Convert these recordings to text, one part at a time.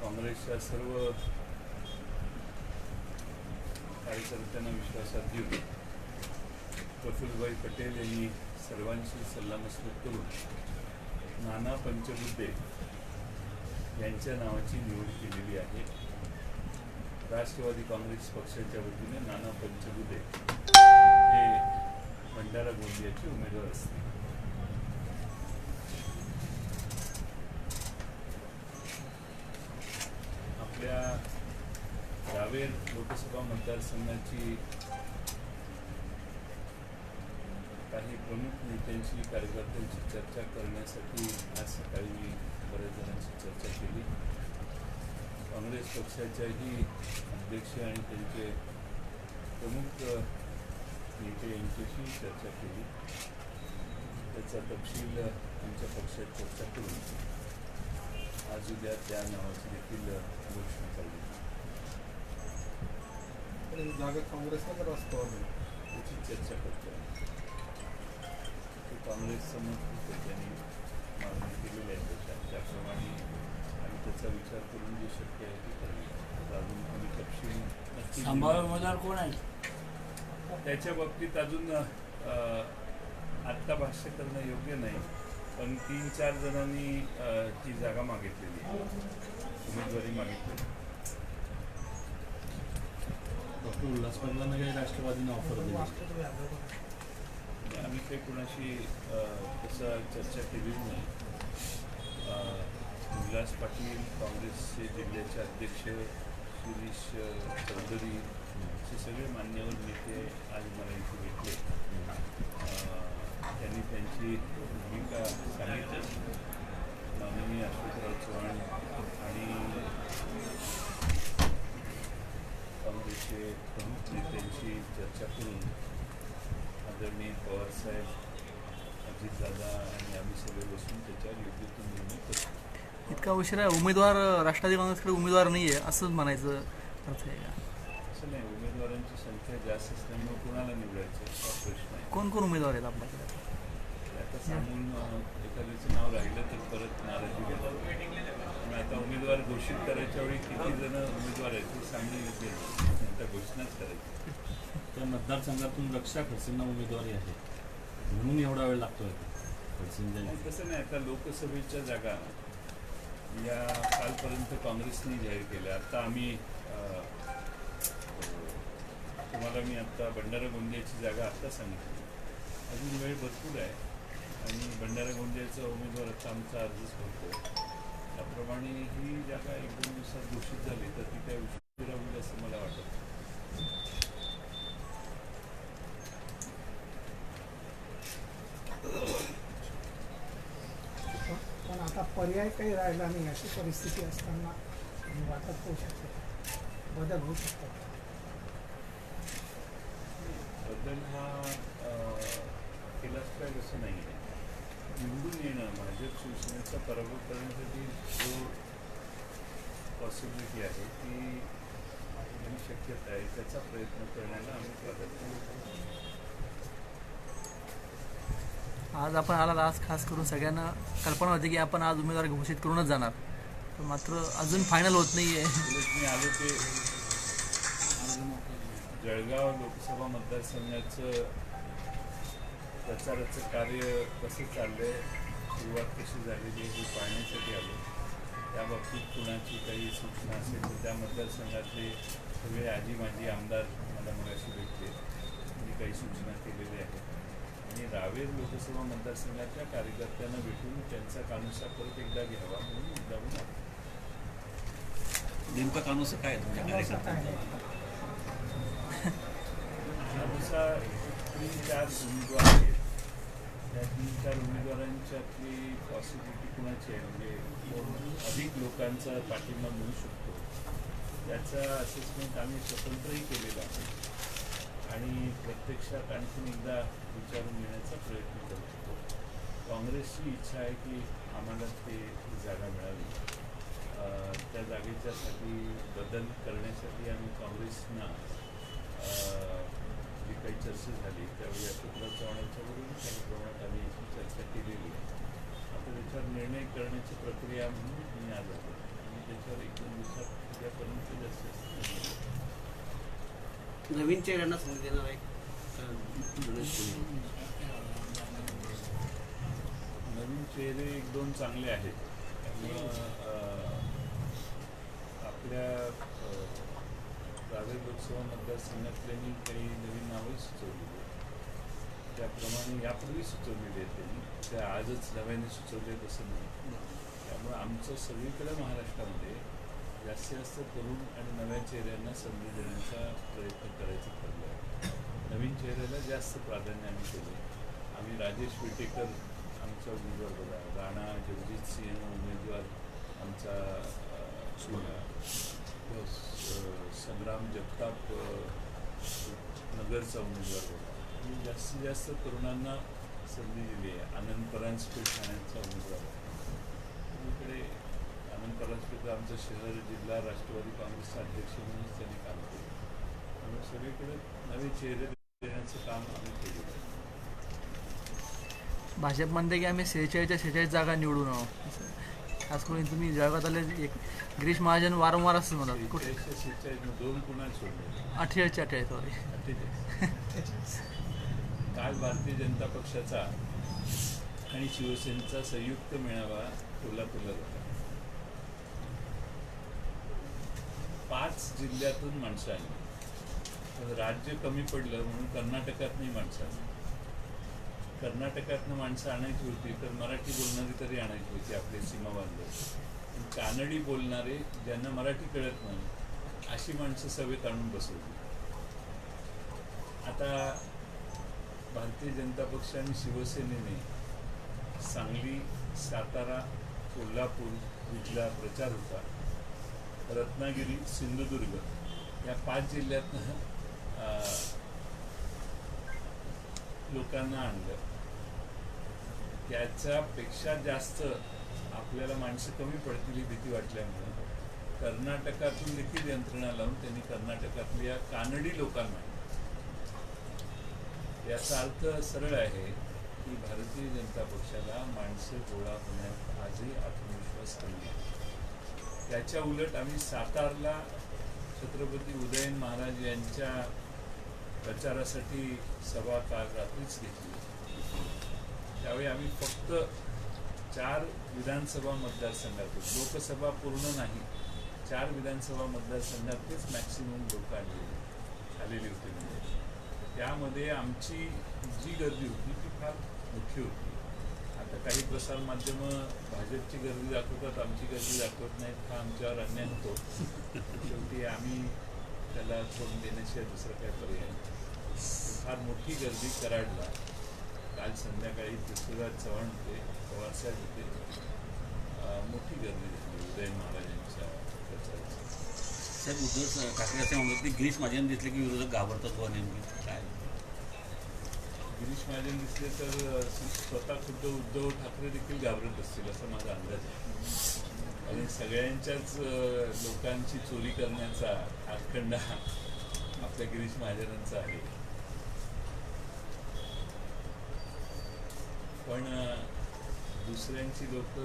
काँग्रेसच्या सर्व कार्यकर्त्यांना विश्वासात घेऊन प्रफुल्लभाई पटेल यांनी सर्वांशी सल्लामसलत करून नाना पंचबुद्धे यांच्या नावाची निवड केलेली आहे. राष्ट्रवादी काँग्रेस पक्षाच्या वतीने नाना पंचबुद्धे हे भंडारा गोंदियाचे उमेदवार असतील आपल्या रावेर लोकसभा मतदारसंघाची काही प्रमुख नेत्यांशी कार्यकर्त्यांशी चर्चा करण्यासाठी आज सकाळी मी बऱ्याच जणांशी चर्चा केली काँग्रेस पक्षाच्याही अध्यक्ष आणि त्यांचे प्रमुख नेते यांच्याशी चर्चा केली त्याचा तपशील आमच्या पक्षात चर्चा करून आज उद्या त्या नावाची देखील घोषणा करली पण जागा काँग्रेसला तर असतो त्याची चर्चा करतो. ते काँग्रेस समोर त्यांनी मागणी केलेली आहे. त्याच्या त्याप्रमाणे आम्ही त्याचा विचार करून जे शक्य आहे ते करूया अजून आम्ही तपशील नक्की. उमेदवार कोण आहे? त्याच्या बाबतीत अजून आत्ता भाष्य करणं योग्य नाही. पण तीन चार जणांनी ती जागा मागितलेली आहे. उमेदवारी मागितलेली डॉक्टर उल्हास काही राष्ट्रवादीनं ऑफर दिली. आम्ही काही कुणाशी तसं चर्चा केली नाही. विलास पाटील काँग्रेसचे जिल्ह्याचे अध्यक्ष शिरीष चौधरी असे सगळे मान्यवर नेते आज मला इथे भेटले. त्यांनी त्यांची भूमिका सांगितली. माननीय अशोकराव चव्हाण आणि काँग्रेसचे प्रमुख नेत्यांशी चर्चा करून आदरणीय पवारसाहेब अजितदादा आणि आम्ही सगळे बसून त्याच्यावर योग्य तो निर्णय करतो इतका उशिरा उमेदवार राष्ट्रवादी काँग्रेसकडे उमेदवार नाही आहे असंच म्हणायचं अर्थ आहे का? असं नाही. उमेदवारांची संख्या जास्त असल्यामुळे कुणाला निवडायचं हा प्रश्न आहे. कोण कोण उमेदवार आहेत आपल्याकडे आता? सांगून एखाद्याचं नाव राहिलं तर परत नाराजी पण आता उमेदवार घोषित करायच्या वेळी किती जण उमेदवार आहेत ते सांगणं योग्य त्या घोषणाच करायची. त्या मतदारसंघातून रक्षा खडसेंना उमेदवारी आहे. म्हणून एवढा वेळ लागतोय खडसेंच्या कसं तसं नाही. आता लोकसभेच्या जागा या कालपर्यंत काँग्रेसने जाहीर केल्या. आता आम्ही तुम्हाला मी आत्ता भंडारा गोंदियाची जागा आत्ता सांगितली. अजून वेळ भरपूर आहे. आणि भंडारा गोंदियाचा उमेदवार आता आमचा अर्जच भरतो त्याप्रमाणे ही जागा एक दोन दिवसात घोषित झाली तर ती काय उशिरा होईल असं मला वाटत. नाही. पण आता पर्याय काही राहिला नाही अशी परिस्थिती असताना वाटत होऊ शकते. बदल होऊ शकतात बदल हा केलाच पाहिजे असं नाही आहे. निवडून येणं भाजप शिवसेनेचा पराभव करण्यासाठी जो पॉसिबिलिटी आहे ती आणि शक्यता आहे त्याचा प्रयत्न करण्याला आम्ही प्राधान्य आज आपण आला आज खास करून सगळ्यांना कल्पना होती की आपण आज उमेदवार घोषित करूनच जाणार. पण मात्र अजून फायनल होत नाही आहे मी आलो ते जळगाव लोकसभा मतदारसंघाचं प्रचाराचं कार्य कसं चाललंय सुरुवात कशी झालेली हे पाहण्यासाठी आलो. त्या बाबतीत कुणाची काही सूचना असेल तर त्या मतदारसंघातले सगळे आजी माजी आमदार मला मगाशी भेटले. मी काही सूचना केलेल्या आहेत. आणि रावेर लोकसभा मतदारसंघाच्या कार्यकर्त्यांना भेटून त्यांचा कानुसा परत एकदा घ्यावा म्हणून मुद्दामून. नेमका कानूस काय तुमच्या त्यानुसार तीन चार उमेदवार आहेत. त्या तीन चार उमेदवारांच्यातली पॉसिबिलिटी कुणाची आहे? म्हणजे अधिक लोकांचा पाठिंबा मिळू शकतो. त्याचा असेसमेंट आम्ही स्वतंत्रही केलेला आहे. आणि प्रत्यक्षात आणखीन एकदा विचारून घेण्याचा प्रयत्न करतो काँग्रेसची इच्छा आहे की आम्हाला ते जागा मिळावी. त्या जागेच्यासाठी बदल करण्यासाठी आम्ही काँग्रेसना जी काही चर्चा झाली त्यावेळी अशोकराव चव्हाणांच्या बरोबर काही प्रमाणात आम्ही याची चर्चा केलेली. आहे आता त्याच्यावर निर्णय करण्याची प्रक्रिया म्हणून मी आज आलो आणि त्याच्यावर एक दोन नवीन चेहऱ्यांना संधी देणार आहे? नवीन चेहरे एक दोन चांगले आहेत. अं, आपल्या रावेर लोकसभा मतदारसंघातल्यांनी काही नवीन नावं सुचवलेली आहेत. त्याप्रमाणे यापूर्वी सुचवलेली आहेत त्यांनी. त्या आजच नव्याने सुचवले तसं नाही. त्यामुळे आमचं सगळीकडे महाराष्ट्रामध्ये जास्तीत जास्त तरुण आणि नव्या चेहऱ्यांना संधी देण्याचा प्रयत्न करायचं ठरलं आहे. नवीन चेहऱ्याला जास्त प्राधान्य आम्ही केलं आम्ही राजेश विटेकर आमचा उमेदवार बघा. राणा जगजित सिंह उमेदवार आमचा संग्राम जगताप नगरचा उमेदवार बघा. आणि जास्तीत जास्त तरुणांना संधी दिली आहे. आनंद परांजपे ठाण्याचा उमेदवार आहे. परांजपेकर आमचं शहर जिल्हा राष्ट्रवादी काँग्रेसचा अध्यक्ष म्हणून त्यांनी काम केलं. त्यामुळे सगळीकडे नवे चेहरे देण्याचं काम आम्ही केलेलं आहे. भाजप म्हणते की आम्ही सेहेचाळीसच्या सेहेचाळीस जागा निवडून आहोत. खास करून तुम्ही जळगावात आले एक गिरीश महाजन वारंवार असं कुठे? शेहेचाळीस दोन पुन्हा सोडले. अठ्ठेचाळीसच्या अठ्ठेचाळीस सॉरी अठ्ठेचाळीस. काल भारतीय जनता पक्षाचा आणि शिवसेनेचा संयुक्त मेळावा कोल्हापूरला झाला. पाच जिल्ह्यातून माणसं आली. राज्य कमी पडलं म्हणून कर्नाटकातनी माणसं आली. कर्नाटकातनं माणसं आणायची होती तर मराठी बोलणारी तरी आणायची होती आपली सीमा बांधव कानडी बोलणारे ज्यांना मराठी कळत नाही अशी माणसं सभेत आणून बसवली. आता भारतीय जनता पक्ष आणि शिवसेनेने सांगली सातारा कोल्हापूर इथला प्रचार होता. रत्नागिरी सिंधुदुर्ग या पाच जिल्ह्यातनं लोकांना आणलं. त्याच्यापेक्षा जास्त आपल्याला माणसं कमी पडतील ही भीती वाटल्यामुळे कर्नाटकातून देखील यंत्रणा लावून त्यांनी कर्नाटकातल्या कानडी लोकांना याचा अर्थ सरळ आहे की भारतीय जनता पक्षाला माणसं गोळा होण्यात आजही आत्मविश्वास कमी आहे. त्याच्या उलट आम्ही सातारला छत्रपती उदयन महाराज यांच्या प्रचारासाठी सभा काल रात्रीच घेतली. त्यावेळी आम्ही फक्त चार विधानसभा मतदारसंघातून लोकसभा पूर्ण नाही चार विधानसभा मतदारसंघातलेच मॅक्सिमम लोक आले आलेली होती. म्हणजे त्यामध्ये आमची जी गर्दी होती ती फार मोठी होती. आता काही प्रसार माध्यमं भाजपची गर्दी दाखवतात आमची गर्दी दाखवत नाहीत हा आमच्यावर अन्याय होतो. शेवटी आम्ही त्याला सोडून देण्याशिवाय दुसरं काय पर्याय फार मोठी गर्दी कराडला. काल संध्याकाळी पृथ्वीराज चव्हाण होते पवारसाहेब होते. मोठी गर्दी झाली उदयन महाराजांच्या प्रचाराची. साहेब उद्धव ठाकरे असे म्हणतात की गिरीश महाजन दिसले की विरोधक घाबरतात व नेमकी. काय गिरीश महाजन दिसले तर स्वतः खुद्द उद्धव ठाकरे देखील घाबरत असतील असा माझा अंदाज आहे. आणि सगळ्यांच्याच लोकांची चोरी करण्याचा हातखंडा आपल्या गिरीश महाजनांचा आहे. पण दुसऱ्यांची लोक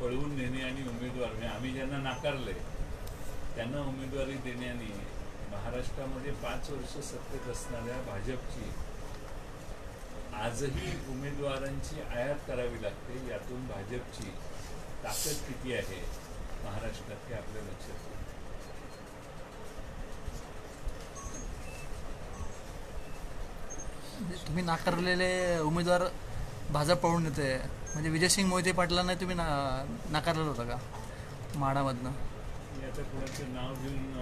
पळवून नेणे आणि उमेदवार म्हणजे आम्ही ज्यांना नाकारले त्यांना उमेदवारी देण्याने महाराष्ट्रामध्ये पाच वर्ष सत्तेत असणाऱ्या भाजपची आजही उमेदवारांची आयात करावी लागते. यातून भाजपची ताकद किती आहे? महाराष्ट्रात हे आपल्या लक्षात येईल म्हणजे तुम्ही नाकारलेले उमेदवार भाजप पळून येते म्हणजे विजयसिंग मोहिते पाटलांना तुम्ही ना नाकारलेलं होतं का? माडामधनं. आता कोणाचं नाव घेऊन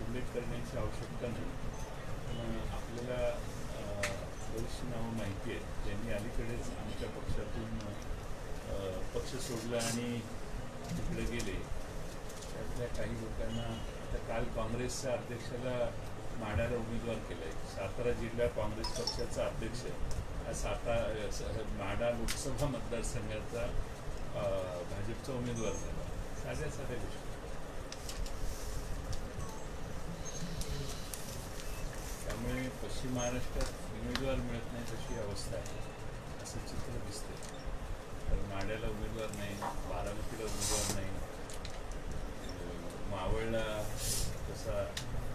उल्लेख करण्याची आवश्यकता नाही. आपल्याला बरीचशी नावं माहिती आहेत त्यांनी अलीकडेच आमच्या पक्षातून पक्ष सोडला आणि तिकडे गेले. त्यातल्या काही लोकांना आता काल काँग्रेसच्या अध्यक्षाला माढ्याला उमेदवार केलाय. सातारा जिल्हा काँग्रेस पक्षाचा अध्यक्ष हा सातारा माढा लोकसभा मतदारसंघाचा भाजपचा उमेदवार झाला. साध्या साध्या गोष्टी. जशी महाराष्ट्रात उमेदवार मिळत नाही तशी अवस्था आहे. असं चित्र दिसते तर माड्याला उमेदवार नाही बारामतीला उमेदवार नाही. मावळला त्यावेळेला तसा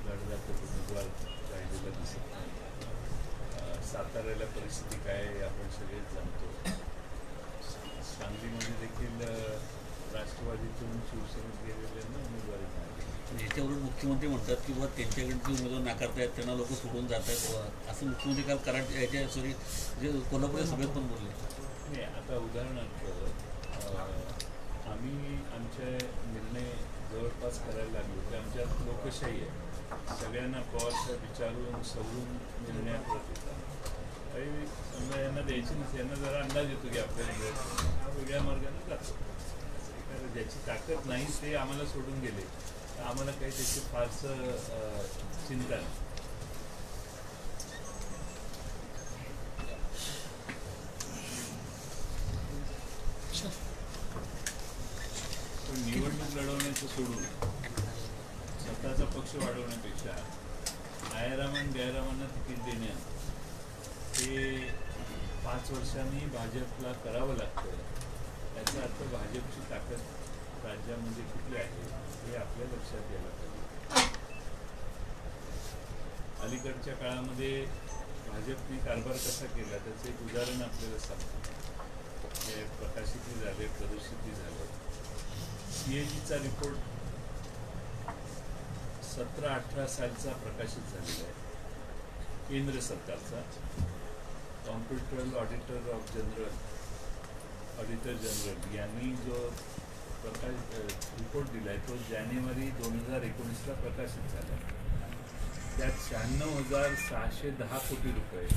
लढण्याचा उमेदवार राहिलेला दिसत नाही. साताऱ्याला परिस्थिती काय आपण सगळेच जाणतो. सांगलीमध्ये देखील राष्ट्रवादीतून शिवसेनेत गेलेल्यांना उमेदवारी मिळाली याच्यावरून मुख्यमंत्री म्हणतात की बुवा त्यांच्याकडे जे उमेदवार नाकारतायत त्यांना लोक सोडून जात आहेत बुवा असं मुख्यमंत्री काल कराड याच्या सॉरी जे कोल्हापूरच्या सभेत पण बोलले. नाही आता उदाहरणार्थ आम्ही आमचे निर्णय जवळपास करायला लागलो. की आमच्यात लोकशाही आहे. सगळ्यांना पॉश विचारून सवरून निर्णयात येतात. समजा यांना द्यायची नसते यांना जरा अंदाज येतो की आपल्याला वेगळ्या मार्गाने जातो ज्याची ताकद नाही ते आम्हाला सोडून गेले. तर आम्हाला काही त्याची फारसं चिंता नाही. निवडणूक लढवण्याचं सोडून स्वतःचा पक्ष वाढवण्यापेक्षा आयरामान गैरामांना तिकीट देण्यात हे पाच वर्षांनी भाजपला करावं लागतं. याचा अर्थ भाजपची ताकद राज्यामध्ये कुठली आहे हे आपल्या लक्षात यायला पाहिजे. अलीकडच्या काळामध्ये भाजपने कारभार कसा केला त्याचं एक उदाहरण आपल्याला सांगतो. हे प्रकाशितही झाले प्रदर्शितही झाले. सीएजीचा रिपोर्ट सतरा अठरा सालचा प्रकाशित झालेला आहे. केंद्र सरकारचा. Computer auditor of general auditor general यांनी जो प्रकाश रिपोर्ट दिला आहे तो जानेवारी दोन हजार एकोणीसला प्रकाशित झाला. आहे त्यात शहाण्णव हजार सहाशे दहा कोटी रुपये.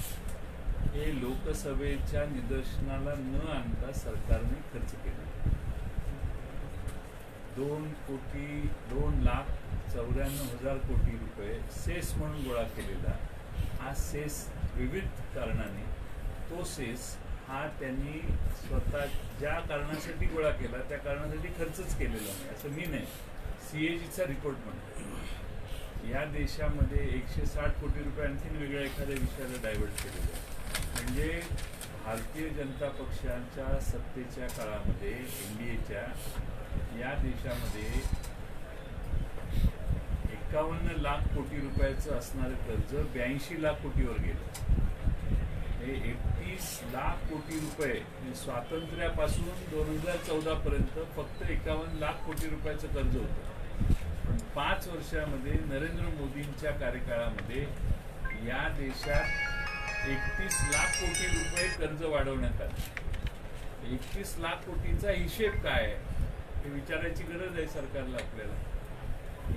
हे लोकसभेच्या निदर्शनाला न आणता सरकारने खर्च केला. दोन कोटी दोन लाख चौऱ्याण्णव हजार कोटी रुपये सेस म्हणून गोळा केलेला. हा सेस विविध कारणाने तो सेस हा त्यांनी स्वतः ज्या कारणासाठी गोळा केला त्या कारणासाठी खर्चच केलेला नाही असं मी नाही. सी ए जीचा रिपोर्ट म्हणतो. या देशामध्ये एकशे साठ कोटी रुपये आणखीन वेगळ्या एखाद्या विषयाला डायव्हर्ट केलेलं आहे म्हणजे भारतीय जनता पक्षाच्या सत्तेच्या काळामध्ये एन डी एच्या या देशामध्ये एकावन्न लाख कोटी रुपयाचं असणारं कर्ज ब्याऐंशी लाख कोटीवर गेलं. हे एकतीस लाख कोटी रुपये स्वातंत्र्यापासून दोन हजार चौदा पर्यंत फक्त एकावन्न लाख कोटी रुपयाचं कर्ज होतं. पण पाच वर्षामध्ये नरेंद्र मोदींच्या कार्यकाळामध्ये या देशात एकतीस लाख कोटी रुपये कर्ज वाढवण्यात आलं. एकतीस लाख कोटीचा हिशेब काय आहे हे विचारायची गरज आहे सरकारला आपल्याला.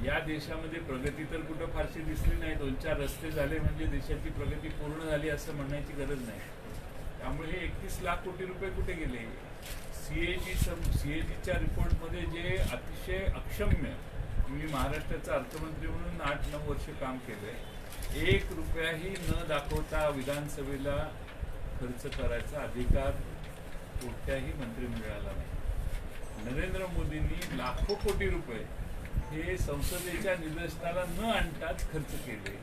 या देशामध्ये प्रगती तर कुठं फारशी दिसली नाही. दोन चार रस्ते झाले म्हणजे देशाची प्रगती पूर्ण झाली असं म्हणण्याची गरज नाही. त्यामुळे हे एकतीस लाख कोटी रुपये कुठे गेले? सीएजी सीएजीच्या रिपोर्टमध्ये जे अतिशय अक्षम्य मी महाराष्ट्राचा अर्थमंत्री म्हणून आठ नऊ वर्ष काम केलंय एक रुपयाही न दाखवता विधानसभेला खर्च करायचा अधिकार कोणत्याही मंत्रिमंडळाला नाही. नरेंद्र मोदींनी लाखो कोटी रुपये हे संसदेच्या निदर्शनाला न आणताच खर्च केले.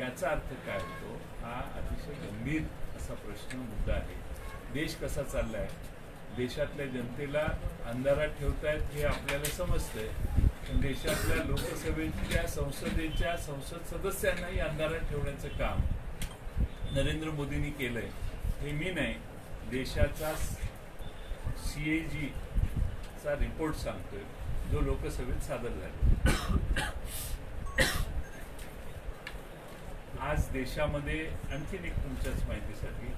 याचा अर्थ काय होतो? हा अतिशय गंभीर असा प्रश्न मुद्दा आहे. देश कसा चाललाय? देशातल्या जनतेला अंधारात ठेवतायत हे आपल्याला समजतंय. पण देशातल्या लोकसभेच्या संसदेच्या संसद सदस्यांनाही अंधारात ठेवण्याचं काम नरेंद्र मोदींनी केलंय. हे मी नाही. देशाचा सी ए चा रिपोर्ट सांगतोय. जो लोकसभेत सादर झाले. आज देशामध्ये आणखीन एक तुमच्याच माहितीसाठी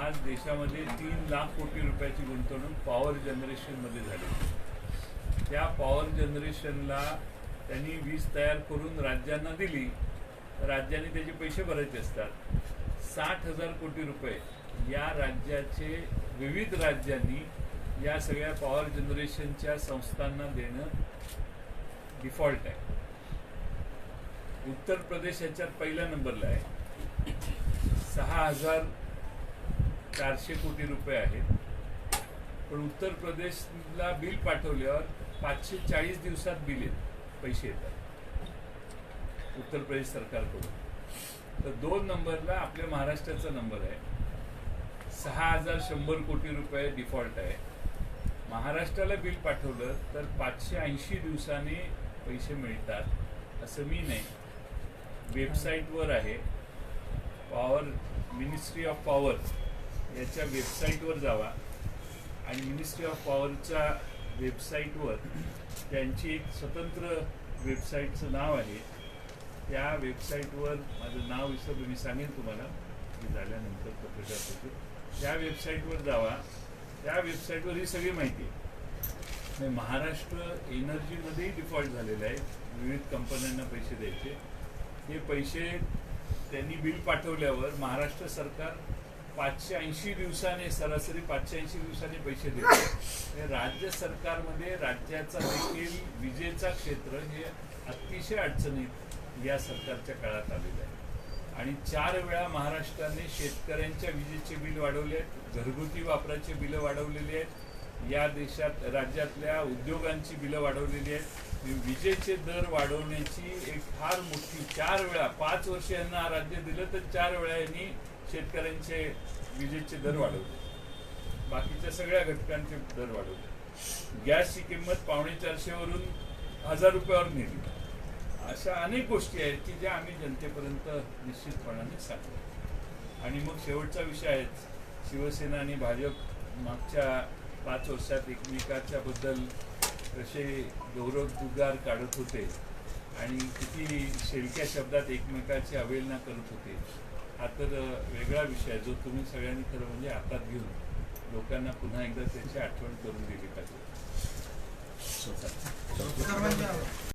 आज देशामध्ये तीन लाख कोटी रुपयाची गुंतवणूक पॉवर जनरेशनमध्ये झाली. त्या पॉवर जनरेशनला त्यांनी वीज तयार करून राज्यांना दिली. राज्यांनी त्याचे पैसे भरायचे असतात. साठ हजार कोटी रुपये या राज्याचे विविध राज्यांनी या सगळ्या पॉवर जनरेशनच्या संस्थांना देणं डिफॉल्ट आहे. उत्तर प्रदेश याच्यात पहिल्या नंबरला आहे. सहा हजार चारशे कोटी रुपये आहेत. पण उत्तर प्रदेशला बिल पाठवल्यावर पाचशे चाळीस दिवसात बिल येत पैसे येतात. उत्तर प्रदेश सरकारकडून. तर दोन नंबरला आपल्या महाराष्ट्राचा नंबर आहे. सहा हजार शंभर कोटी रुपये डिफॉल्ट आहे. महाराष्ट्राला बिल पाठवलं तर पाचशे ऐंशी दिवसांनी पैसे मिळतात असं मी नाही. वेबसाईटवर आहे. पॉवर मिनिस्ट्री ऑफ पॉवर याच्या वेबसाईटवर जावा. आणि मिनिस्ट्री ऑफ पॉवरच्या वेबसाईटवर त्यांची एक स्वतंत्र वेबसाईटचं नाव आहे. त्या वेबसाईटवर माझं नाव विसरलं मी सांगेन तुम्हाला. मी झाल्यानंतर पत्रकार परिषद त्या वेबसाईटवर जावा. त्या वेबसाईटवर ही सगळी माहिती आहे. म्हणजे महाराष्ट्र एनर्जीमध्येही डिफॉल्ट झालेलं आहे. विविध कंपन्यांना पैसे द्यायचे. हे पैसे त्यांनी बिल पाठवल्यावर महाराष्ट्र सरकार पाचशे ऐंशी दिवसाने सरासरी पाचशे ऐंशी दिवसाने पैसे देते राज्य सरकारमध्ये राज्याचा देखील विजेचा क्षेत्र हे अतिशय अडचणीत या सरकारच्या काळात आलेलं आहे. आणि चार वेळा महाराष्ट्राने शेतकऱ्यांच्या विजेचे बिल वाढवले आहेत घरगुती वापराचे बिलं वाढवलेली आहेत या देशात राज्यातल्या उद्योगांची बिलं वाढवलेली आहेत. विजेचे दर वाढवण्याची एक फार मोठी चार वेळा पाच वर्ष यांना राज्य दिलं तर चार वेळा यांनी शेतकऱ्यांचे विजेचे दर वाढवले. बाकीच्या सगळ्या घटकांचे दर वाढवले. गॅसची किंमत पावणे चारशेवरून हजार रुपयावर नेली. अशा अनेक गोष्टी आहेत की ज्या आम्ही जनतेपर्यंत निश्चितपणाने सांगतो आणि मग शेवटचा विषय आहे. शिवसेना आणि भाजप मागच्या पाच वर्षात एकमेकाच्या बद्दल कसे गौरव दुगार काढत होते आणि किती शेलक्या शब्दात एकमेकाची अवहेलना करत होते हा तर वेगळा विषय आहे जो तुम्ही सगळ्यांनी खरं म्हणजे हातात घेऊन लोकांना पुन्हा एकदा त्याची आठवण करून दिली पाहिजे.